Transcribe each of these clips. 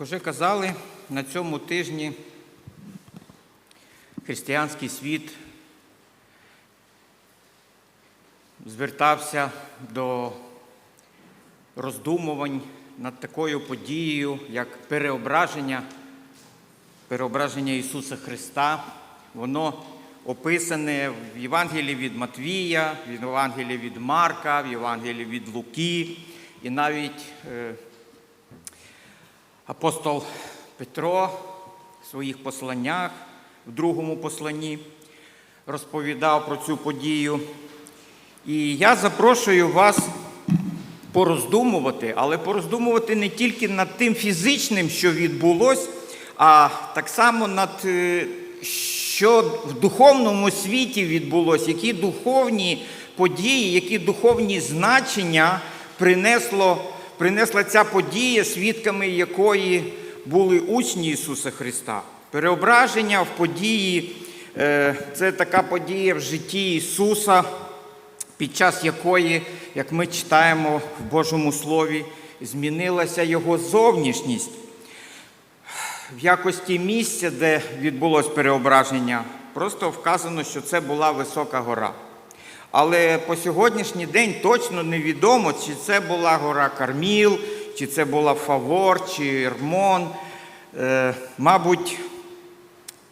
Як вже казали, на цьому тижні християнський світ звертався до роздумувань над такою подією, як переображення, переображення Ісуса Христа. Воно описане в Євангелії від Матвія, в Євангелії від Марка, в Євангелії від Луки і навіть е, апостол Петро в своїх посланнях, в другому посланні розповідав про цю подію. І я запрошую вас пороздумувати, але пороздумувати не тільки над тим фізичним, що відбулось, а так само над е, що в духовному світі відбулось, які духовні події, які духовні значення принесло, принесла ця подія, свідками якої були учні Ісуса Христа. Переображення в події е, це така подія в житті Ісуса під час якої, як ми читаємо в Божому Слові, змінилася його зовнішність. В якості місця, де відбулось переображення, просто вказано, що це була висока гора. Але по сьогоднішній день точно невідомо, чи це була гора Карміл, чи це була Фавор, чи Ермон. Е, мабуть,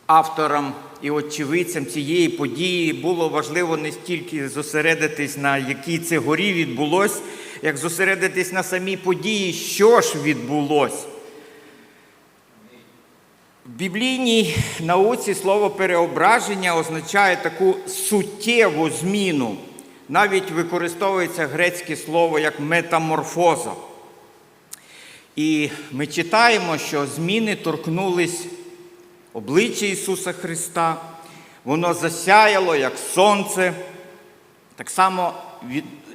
авторам і очевидцям цієї події було важливо не стільки зосередитись на якій це горі відбулось, як зосередитись на самій події, що ж відбулось. В біблійній науці слово переображення означає таку суттєву зміну. Навіть використовується грецьке слово як метаморфоза. І ми читаємо, що зміни торкнулись обличчя Ісуса Христа, воно засяяло, як сонце. Так само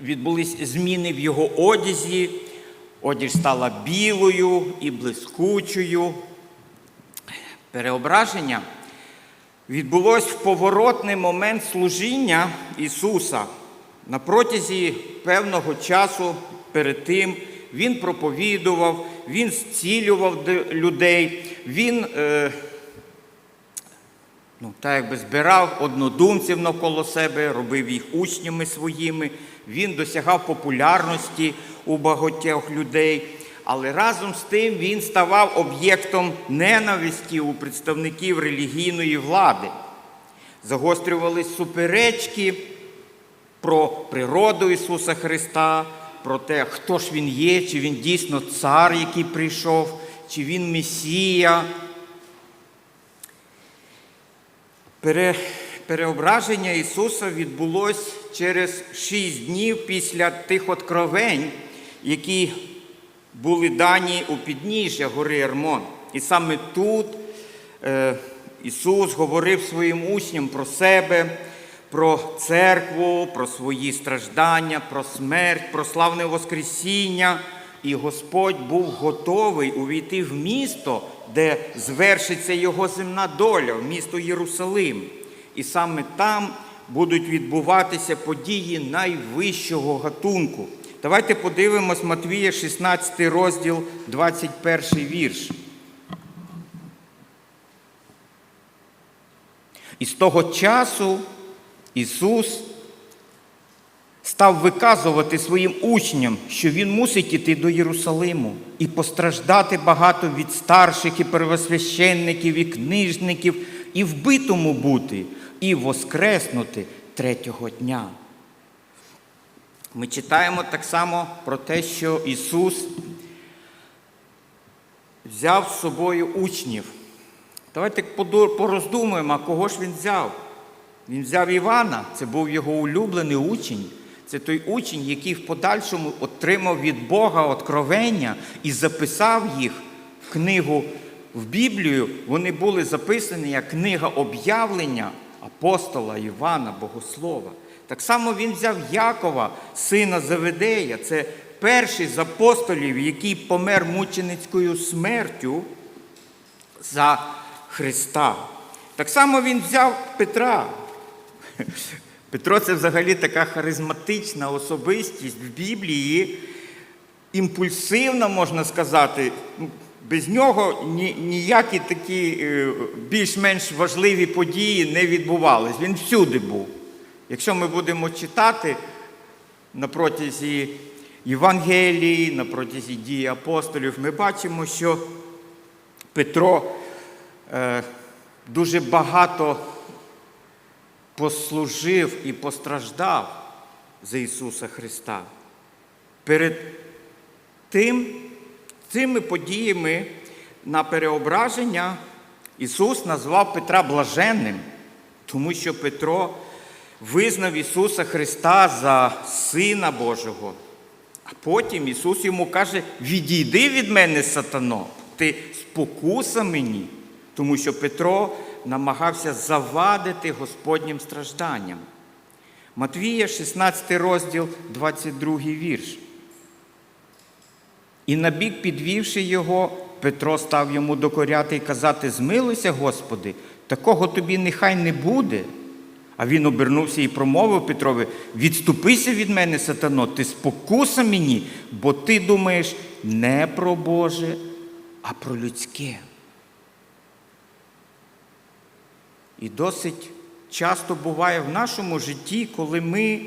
відбулись зміни в Його одязі, одяг стала білою і блискучою. Переображення відбулось в поворотний момент служіння Ісуса. На протязі певного часу перед тим Він проповідував, Він зцілював людей, Він е, ну, так якби збирав однодумців навколо себе, робив їх учнями своїми, він досягав популярності у багатьох людей. Але разом з тим він ставав об'єктом ненависті у представників релігійної влади. Загострювались суперечки про природу Ісуса Христа, про те, хто ж Він є, чи Він дійсно цар, який прийшов, чи Він Месія. Пере, переображення Ісуса відбулось через шість днів після тих откровень, які були дані у підніжжя гори Ермон. І саме тут е, Ісус говорив своїм учням про себе, про церкву, про свої страждання, про смерть, про славне Воскресіння. І Господь був готовий увійти в місто, де звершиться його земна доля, в місто Єрусалим. І саме там будуть відбуватися події найвищого гатунку. Давайте подивимось Матвія, 16 розділ, 21 вірш. І з того часу Ісус став виказувати своїм учням, що Він мусить іти до Єрусалиму і постраждати багато від старших і первосвященників, і книжників, і вбитому бути, і воскреснути третього дня. Ми читаємо так само про те, що Ісус взяв з собою учнів. Давайте пороздумуємо, а кого ж Він взяв? Він взяв Івана, це був його улюблений учень. Це той учень, який в подальшому отримав від Бога откровення і записав їх в книгу в Біблію. Вони були записані як книга об'явлення апостола Івана Богослова. Так само він взяв Якова, сина Заведея. Це перший з апостолів, який помер мученицькою смертю за Христа. Так само він взяв Петра. Петро це взагалі така харизматична особистість в Біблії, імпульсивна, можна сказати. без нього ніякі такі е, більш-менш важливі події не відбувались. Він всюди був. Якщо ми будемо читати на протязі Євангелії, на протязі дії апостолів, ми бачимо, що Петро е, дуже багато послужив і постраждав за Ісуса Христа. Перед тим, цими подіями на переображення Ісус назвав Петра блаженним, тому що Петро визнав Ісуса Христа за Сина Божого. А потім Ісус йому каже: відійди від мене, сатано, ти спокуса мені, тому що Петро намагався завадити Господнім стражданням. Матвія, 16 розділ, 22 вірш. І набік підвівши його, Петро став йому докоряти і казати: Змилуйся, Господи, такого тобі нехай не буде. А він обернувся і промовив Петрові: Відступися від мене, сатано, ти спокуса мені, бо ти думаєш не про Боже, а про людське. І досить часто буває в нашому житті, коли ми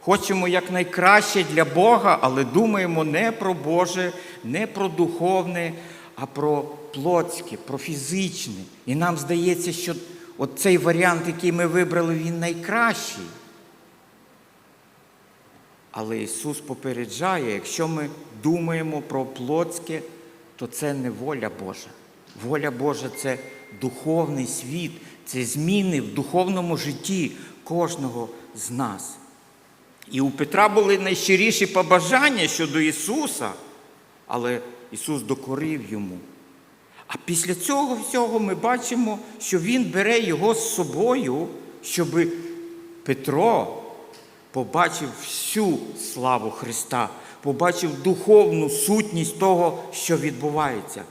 хочемо якнайкраще для Бога, але думаємо не про Боже, не про духовне, а про плотське, про фізичне. І нам здається, що от цей варіант, який ми вибрали, він найкращий. Але Ісус попереджає, якщо ми думаємо про плотське, то це не воля Божа. Воля Божа це духовний світ, це зміни в духовному житті кожного з нас. І у Петра були найщиріші побажання щодо Ісуса, але Ісус докорив йому. А після цього всього ми бачимо, що Він бере його з собою, щоб Петро побачив всю славу Христа, побачив духовну сутність того, що відбувається.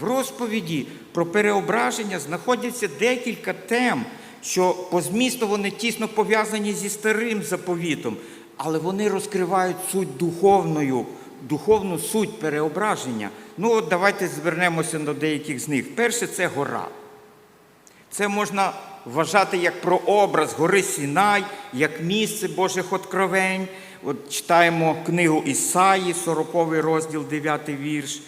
В розповіді про переображення знаходяться декілька тем, що по змісту вони тісно пов'язані зі старим заповітом, але вони розкривають суть духовною, духовну суть переображення. Ну, от давайте звернемося до деяких з них. Перше це гора. Це можна вважати як прообраз гори Сінай, як місце Божих откровень. От читаємо книгу Ісаї, 40 розділ, 9 вірш.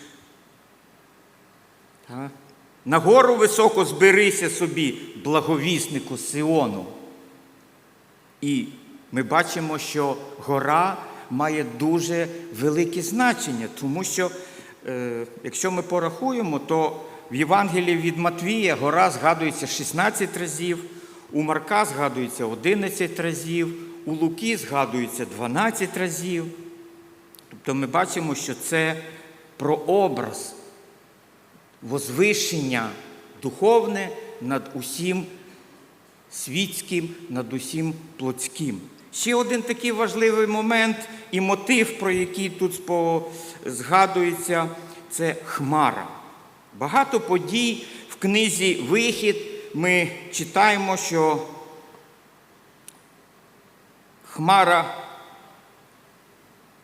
На гору високо зберися собі, благовіснику Сіону. І ми бачимо, що гора має дуже велике значення, тому що, е, якщо ми порахуємо, то в Євангелії від Матвія гора згадується 16 разів, у Марка згадується 11 разів, у Луки згадується 12 разів. Тобто ми бачимо, що це прообраз возвишення духовне над усім світським, над усім плотським. Ще один такий важливий момент і мотив, про який тут згадується, це хмара. Багато подій в книзі Вихід ми читаємо, що хмара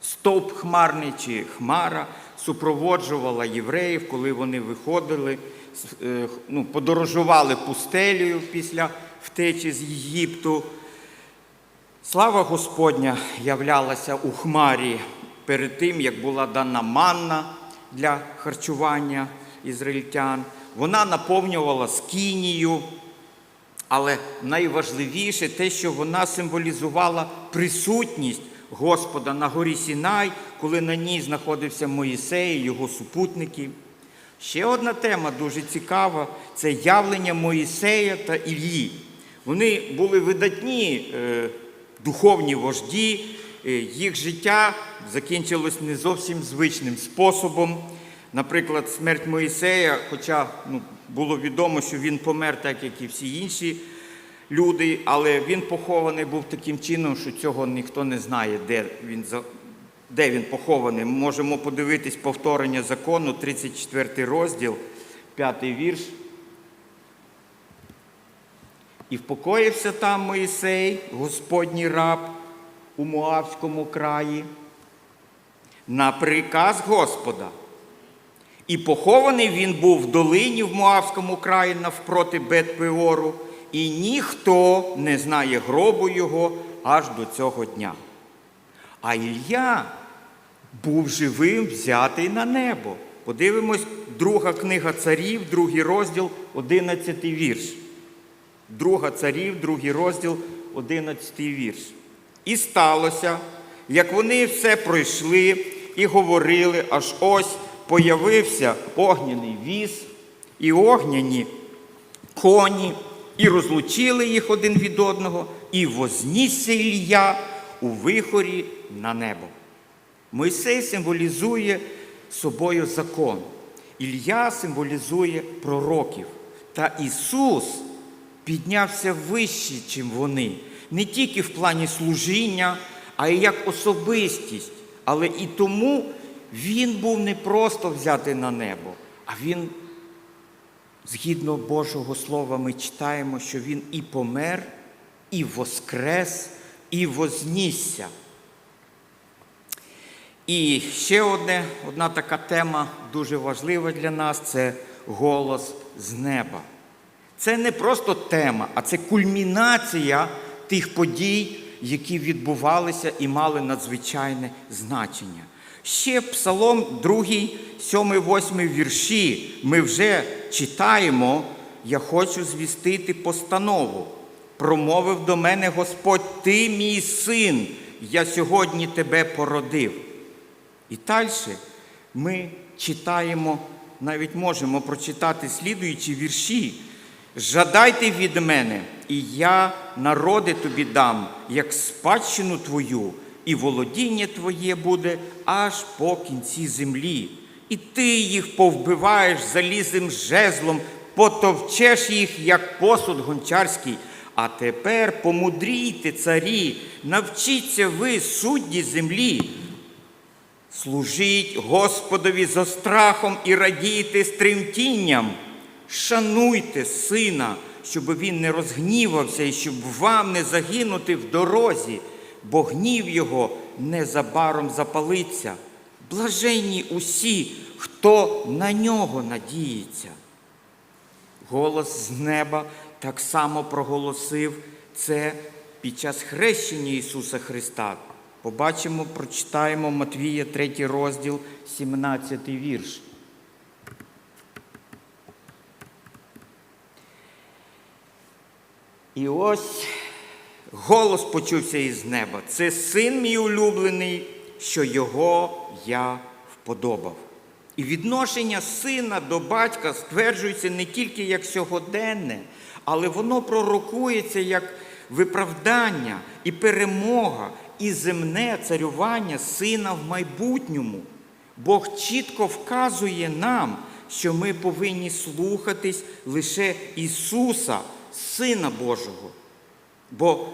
Стовп хмарний чи хмара супроводжувала євреїв, коли вони виходили, е, ну, подорожували пустелею після втечі з Єгипту. Слава Господня являлася у хмарі перед тим, як була дана манна для харчування ізраїльтян. Вона наповнювала скинію, але найважливіше те, що вона символізувала присутність Господа на горі Сінай, коли на ній знаходився Моїсей і його супутники. Ще одна тема дуже цікава це явлення Моїсея та Іллі. Вони були видатні е, духовні вожді, е, їх життя закінчилось не зовсім звичним способом. Наприклад, смерть Моїсея, хоча ну, було відомо, що він помер так, як і всі інші люди, але він похований був таким чином, що цього ніхто не знає, де він, де він похований. Ми можемо подивитись повторення закону, 34 розділ, 5 вірш. І впокоївся там Моїсей, Господній раб у Моавському краї, на приказ Господа. І похований він був в долині в Моавському краї навпроти Бет-Пеору, і ніхто не знає гробу його аж до цього дня. А Ілля був живим взятий на небо. Подивимось, друга книга царів, другий розділ, 11 вірш. Друга царів, другий розділ, 11 вірш. І сталося, як вони все пройшли і говорили, аж ось появився огняний віз і огняні коні, і розлучили їх один від одного, і вознісся Ілля у вихорі на небо. Мойсей символізує собою закон. Ілля символізує пророків. Та Ісус піднявся вище, чим вони, не тільки в плані служіння, а й як особистість. Але і тому Він був не просто взятий на небо, а Він, згідно Божого Слова, ми читаємо, що Він і помер, і воскрес, і вознісся. І ще одне, одна така тема дуже важлива для нас це голос з неба. Це не просто тема, а це кульмінація тих подій, які відбувалися і мали надзвичайне значення. Ще Псалом 2, 7, 8 вірші ми вже читаємо. Я хочу звістити постанову. Промовив до мене Господь, ти мій син, я сьогодні тебе породив. І далі ми читаємо, навіть можемо прочитати слідуючі вірші. Жадайте від мене, і я народи тобі дам, як спадщину твою, і володіння твоє буде аж по кінці землі. І ти їх повбиваєш залізним жезлом, потовчеш їх, як посуд гончарський. А тепер помудрійте, царі, навчіться ви, судді землі. Служіть Господові за страхом і радійте з тремтінням. Шануйте сина, щоб він не розгнівався і щоб вам не загинути в дорозі, бо гнів його незабаром запалиться. Блаженні усі, хто на нього надіється. Голос з неба так само проголосив це під час хрещення Ісуса Христа. Побачимо, прочитаємо Матвія 3 розділ, 17 вірш. І ось голос почувся із неба. Це син мій улюблений, що його я вподобав. І відношення сина до батька стверджується не тільки як сьогоденне, але воно пророкується як виправдання і перемога, і земне царювання сина в майбутньому. Бог чітко вказує нам, що ми повинні слухатись лише Ісуса, Сина Божого. Бо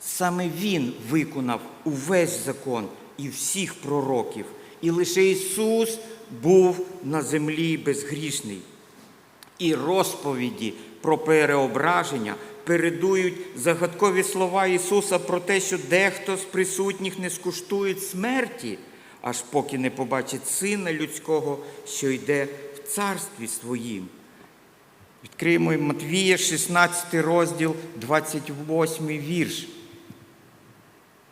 саме Він виконав увесь закон і всіх пророків. І лише Ісус був на землі безгрішний. І розповіді про переображення передують загадкові слова Ісуса про те, що дехто з присутніх не скуштує смерті, аж поки не побачить Сина Людського, що йде в царстві своїм. Відкриємо Матвія, 16 розділ, 28 вірш.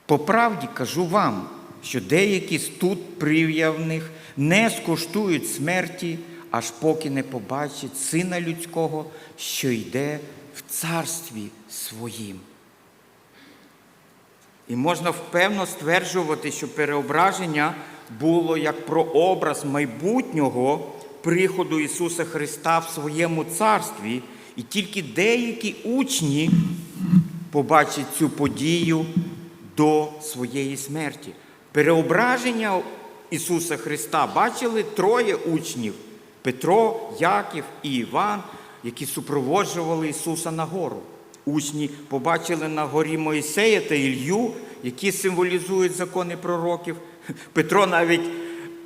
По правді кажу вам, що деякі з тут прив'явних не скуштують смерті, аж поки не побачать Сина Людського, що йде в царстві своїм. І можна впевно стверджувати, що переображення було як прообраз майбутнього приходу Ісуса Христа в своєму царстві, і тільки деякі учні побачать цю подію до своєї смерті. Переображення Ісуса Христа бачили троє учнів Петро, Яків і Іван, які супроводжували Ісуса на гору. Учні побачили на горі Моїсея та Ілью, які символізують закони пророків. Петро навіть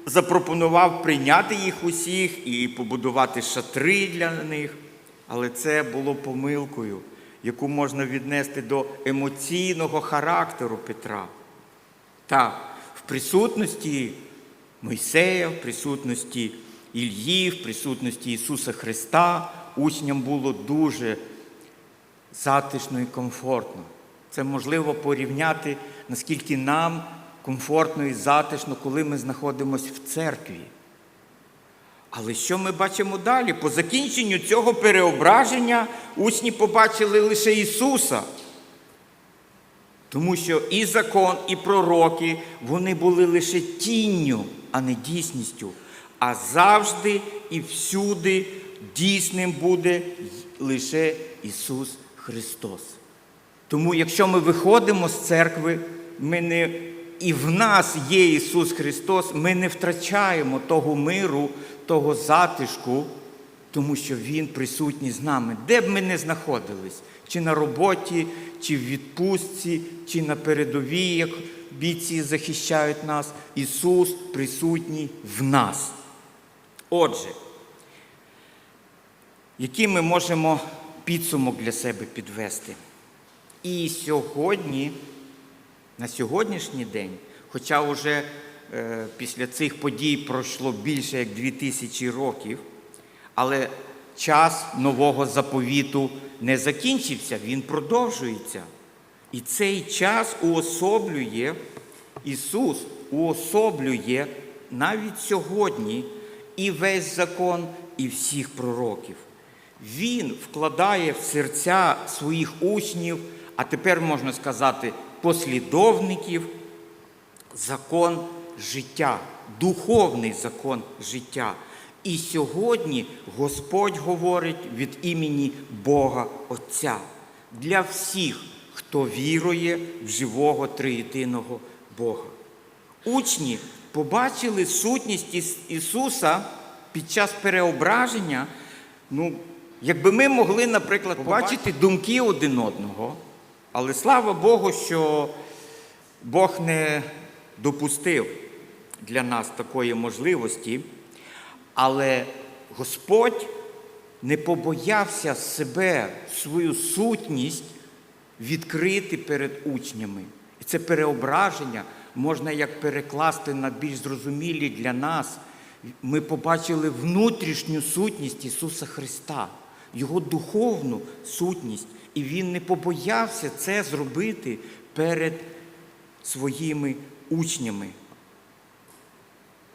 запропонував прийняти їх усіх і побудувати шатри для них. Але це було помилкою, яку можна віднести до емоційного характеру Петра. Так, в присутності Мойсея, в присутності Ільї, в присутності Ісуса Христа учням було дуже затишно і комфортно. Це можливо порівняти, наскільки нам комфортно і затишно, коли ми знаходимося в церкві. Але що ми бачимо далі? По закінченню цього переображення учні побачили лише Ісуса. Тому що і закон, і пророки вони були лише тінню, а не дійсністю. А завжди і всюди дійсним буде лише Ісус Христос. Тому, якщо ми виходимо з церкви, ми не, і в нас є Ісус Христос, ми не втрачаємо того миру, того затишку, тому що Він присутній з нами, де б ми не знаходились, чи на роботі, чи в відпустці, чи на передовій, як бійці захищають нас. Ісус присутній в нас. Отже, який ми можемо підсумок для себе підвести? І сьогодні, на сьогоднішній день, хоча вже е, після цих подій пройшло більше як 2000 років, але час нового заповіту не закінчився, він продовжується. І цей час уособлює, Ісус уособлює навіть сьогодні і весь закон, і всіх пророків. Він вкладає в серця своїх учнів, а тепер можна сказати, послідовників, закон життя, духовний закон життя. І сьогодні Господь говорить від імені Бога Отця для всіх, хто вірує в живого триєдиного Бога. Учні побачили сутність Іс- Ісуса під час переображення. Ну, якби ми могли, наприклад, побачити думки один одного, але слава Богу, що Бог не допустив для нас такої можливості, але Господь не побоявся себе, свою сутність відкрити перед учнями. І це переображення можна як перекласти на більш зрозумілі для нас. Ми побачили внутрішню сутність Ісуса Христа, Його духовну сутність. І Він не побоявся це зробити перед своїми учнями.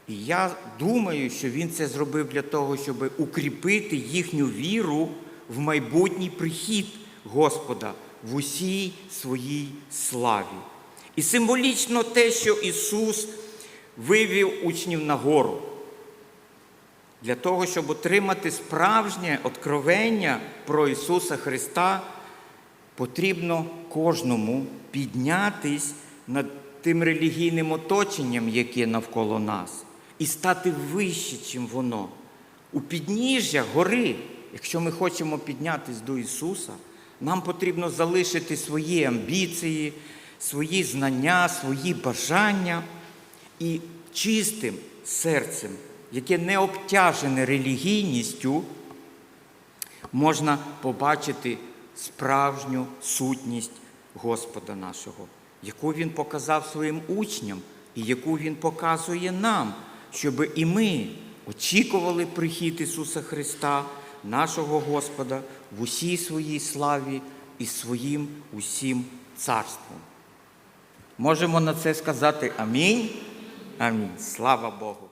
І я думаю, що він це зробив для того, щоб укріпити їхню віру в майбутній прихід Господа в усій своїй славі. І символічно те, що Ісус вивів учнів на гору. Для того, щоб отримати справжнє откровення про Ісуса Христа, потрібно кожному піднятись над тим релігійним оточенням, яке навколо нас, і стати вище, чим воно. У підніжжя гори, якщо ми хочемо піднятись до Ісуса, нам потрібно залишити свої амбіції, свої знання, свої бажання і чистим серцем, яке не обтяжене релігійністю, можна побачити справжню сутність Господа нашого, яку Він показав своїм учням і яку Він показує нам, щоб і ми очікували прихід Ісуса Христа, нашого Господа, в усій своїй славі і своїм усім царством. Можемо на це сказати амінь. Амінь. Слава Богу.